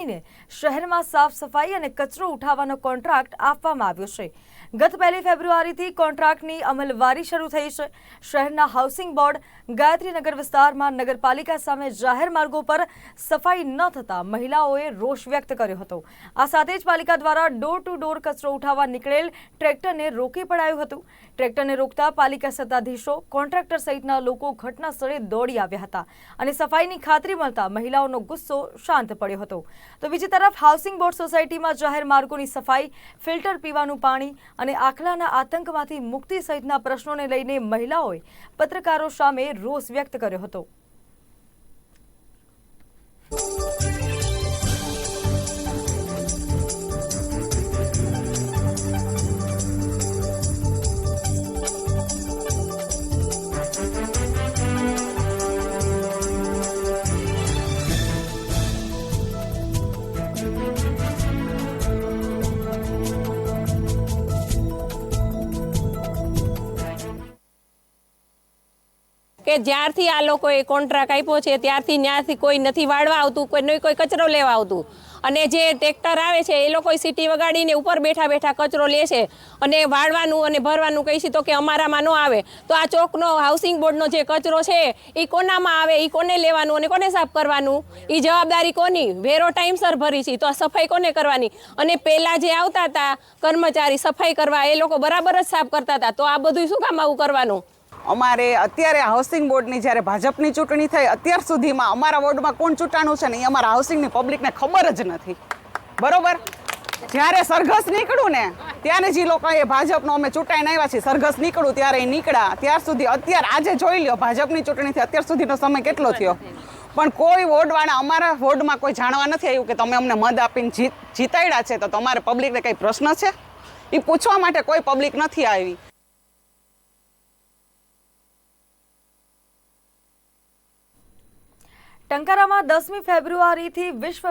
શહેરમાં સાફ સફાઈ અને કચરો ઉઠાવવાનો કોન્ટ્રાક્ટ આપવામાં આવ્યો છે. ગત પહેલી ફેબ્રુઆરીથી કોન્ટ્રાક્ટની અમલવારી શરૂ થઈ છે. શહેરના હાઉસિંગ બોર્ડ ગાયત્રીનગર વિસ્તારમાં નગરપાલિકા સામે જાહેર માર્ગો પર સફાઈ ન થતા મહિલાઓએ રોષ વ્યક્ત કર્યો હતો. આ સાથે જ પાલિકા દ્વારા ડોર ટુ ડોર કચરો ઉઠાવવા નીકળેલ ટ્રેક્ટરને રોકી પડાયું હતું. ટ્રેક્ટરને રોકતા પાલિકા સત્તાધીશો, કોન્ટ્રાક્ટર સહિતના લોકો ઘટના સ્થળે દોડી આવ્યા હતા અને સફાઈની ખાતરી મળતા મહિલાઓનો ગુસ્સો શાંત પડ્યો હતો. તો બીજી તરફ હાઉસિંગ બોર્ડ સોસાયટીમાં જાહેર માર્ગોની સફાઈ, ફિલ્ટર પીવાનું પાણી અને આખલાના આતંકમાંથી મુક્તિ સહિતના પ્રશ્નોને લઈને મહિલાઓએ પત્રકારો સામે રોષ વ્યક્ત કર્યો હતો. કે જ્યારથી આ લોકોએ કોન્ટ્રાક્ટ આપ્યો છે, ત્યારથી ત્યાંથી કોઈ નથી વાળવા આવતું, કોઈ નહીં કોઈ કચરો લેવા આવતું. અને જે ટ્રેક્ટર આવે છે, એ લોકો સીટી વગાડીને ઉપર બેઠા બેઠા કચરો લે છે. અને વાળવાનું અને ભરવાનું કહી તો કે અમારામાં ન આવે. તો આ ચોકનો હાઉસિંગ બોર્ડનો જે કચરો છે એ કોનામાં આવે? એ કોને લેવાનું અને કોને સાફ કરવાનું? એ જવાબદારી કોની? વેરો ટાઈમસર ભરી છે તો આ સફાઈ કોને કરવાની? અને પહેલાં જે આવતા હતા કર્મચારી સફાઈ કરવા, એ લોકો બરાબર જ સાફ કરતા હતા. તો આ બધું શું કામ આવું કરવાનું? અમારે અત્યારે હાઉસિંગ બોર્ડની જ્યારે ભાજપની ચૂંટણી થઈ, અત્યાર સુધીમાં અમારા વોર્ડમાં કોણ ચૂંટાણું છે ને એ અમારા હાઉસિંગની પબ્લિકને ખબર જ નથી. બરોબર? જ્યારે સરઘસ નીકળ્યું ને, ત્યારે જ એ લોકોએ ભાજપનો અમે ચૂંટાઈને આવ્યા છીએ. સરઘસ નીકળ્યું, ત્યારે એ નીકળ્યા. ત્યાર સુધી અત્યારે આજે જોઈ લ્યો, ભાજપની ચૂંટણીથી અત્યાર સુધીનો સમય કેટલો થયો? પણ કોઈ વોર્ડવાળા અમારા વોર્ડમાં કોઈ જાણવા નથી આવ્યું કે તમે અમને મત આપીને જીત જીતાડ્યા છે, તો તમારે પબ્લિકને કંઈ પ્રશ્ન છે? એ પૂછવા માટે કોઈ પબ્લિક નથી આવી. ટંકારામાં દસમી ફેબ્રુઆરીથી વિશ્વ